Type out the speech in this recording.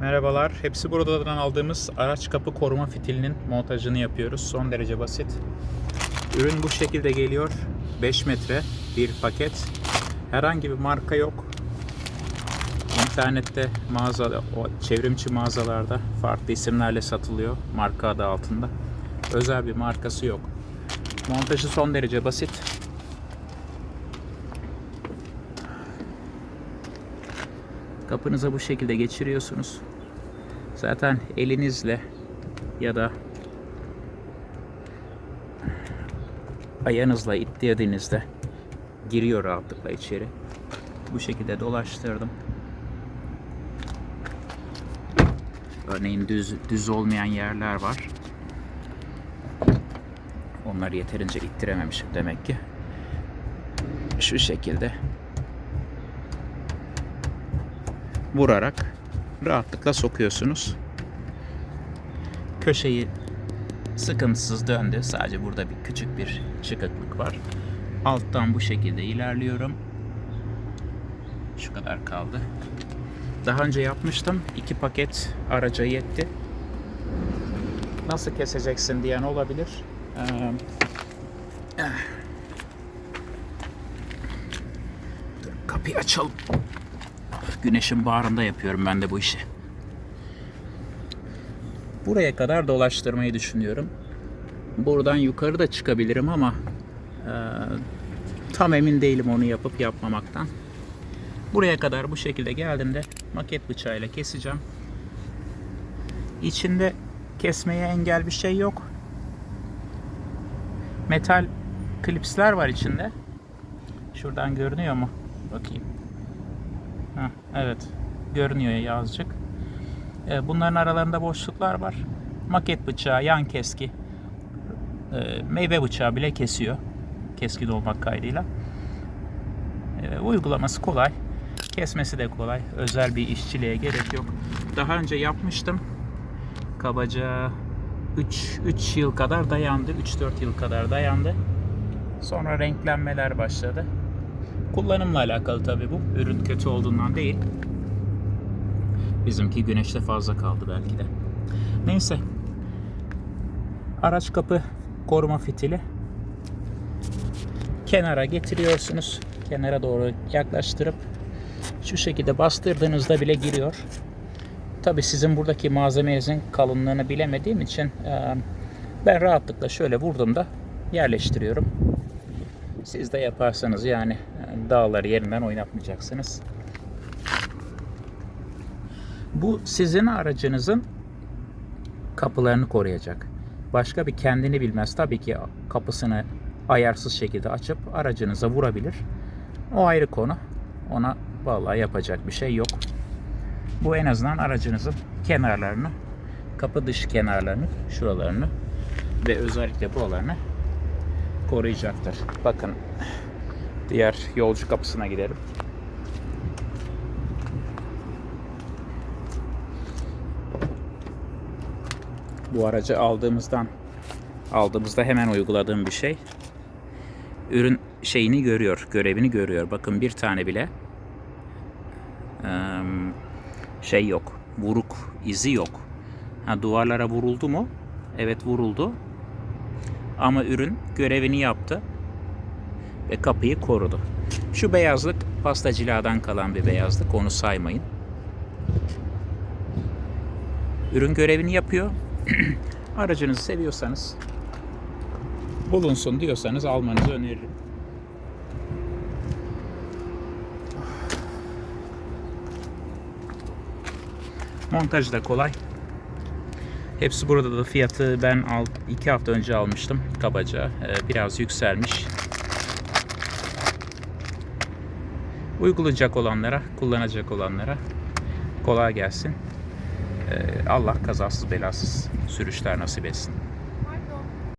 Merhabalar. Hepsi buradan aldığımız araç kapı koruma fitilinin montajını yapıyoruz. Son derece basit. Ürün bu şekilde geliyor. 5 metre bir paket. Herhangi bir marka yok. İnternette mağaza, o çevrimçi mağazalarda farklı isimlerle satılıyor. Marka adı altında. Özel bir markası yok. Montajı son derece basit. Kapınıza bu şekilde geçiriyorsunuz. Zaten elinizle ya da ayağınızla ittirdiğinizde giriyor rahatlıkla içeri. Bu şekilde dolaştırdım. Örneğin düz düz olmayan yerler var. Onları yeterince ittirememişim demek ki. Şu şekilde vurarak rahatlıkla sokuyorsunuz. Köşeyi sıkıntısız döndü. Sadece burada bir küçük bir çıkıklık var. Alttan bu şekilde ilerliyorum. Şu kadar kaldı. Daha önce yapmıştım. İki paket araca yetti. Nasıl keseceksin diyen olabilir. Ee, kapıyı açalım. Güneşin bağrında yapıyorum ben de bu işi. Buraya kadar dolaştırmayı düşünüyorum. Buradan yukarı da çıkabilirim ama e, tam emin değilim onu yapıp yapmamaktan. Buraya kadar bu şekilde geldiğimde maket bıçağıyla keseceğim. İçinde kesmeye engel bir şey yok. Metal klipsler var içinde. Şuradan görünüyor mu? Bakayım. Heh, evet. Görünüyor azıcık. Ee, Bunların aralarında boşluklar var. Maket bıçağı, yan keski, e, meyve bıçağı bile kesiyor. Keskin olmak kaydıyla. E, Uygulaması kolay. Kesmesi de kolay. Özel bir işçiliğe gerek yok. Daha önce yapmıştım. Kabaca 3, 3 yıl kadar dayandı. 3-4 yıl kadar dayandı. Sonra renklenmeler başladı. Kullanımla alakalı tabii bu. Ürün kötü olduğundan değil. Bizimki güneşte fazla kaldı belki de. Neyse. Araç kapı koruma fitili. Kenara getiriyorsunuz. Kenara doğru yaklaştırıp şu şekilde bastırdığınızda bile giriyor. Tabi sizin buradaki malzemenizin kalınlığını bilemediğim için ben rahatlıkla şöyle vurduğumda yerleştiriyorum. Siz de yaparsanız yani e, dağları yerinden oynatmayacaksınız. Bu sizin aracınızın kapılarını koruyacak. Başka bir kendini bilmez tabii ki kapısını ayarsız şekilde açıp aracınıza vurabilir. O ayrı konu. Ona vallahi yapacak bir şey yok. Bu en azından aracınızın kenarlarını, kapı dış kenarlarını, şuralarını ve özellikle buralarını koruyacaktır. Bakın diğer yolcu kapısına gidelim. Bu aracı aldığımızdan aldığımızda hemen uyguladığım bir şey. Ürün şeyini görüyor, görevini görüyor. Bakın bir tane bile şey yok. Vuruk izi yok. Ha, duvarlara vuruldu mu? Evet vuruldu. Ama ürün görevini yaptı ve kapıyı korudu. Şu beyazlık pastacılardan kalan bir beyazlık. Onu saymayın. Ürün görevini yapıyor. Aracınızı seviyorsanız bulunsun diyorsanız almanızı öneririm. Montaj da kolay. Hepsi burada da fiyatı ben 2 hafta önce almıştım kabaca. Ee, Biraz yükselmiş. Uygulayacak olanlara, kullanacak olanlara kolay gelsin. Ee, Allah kazasız belasız sürüşler nasip etsin.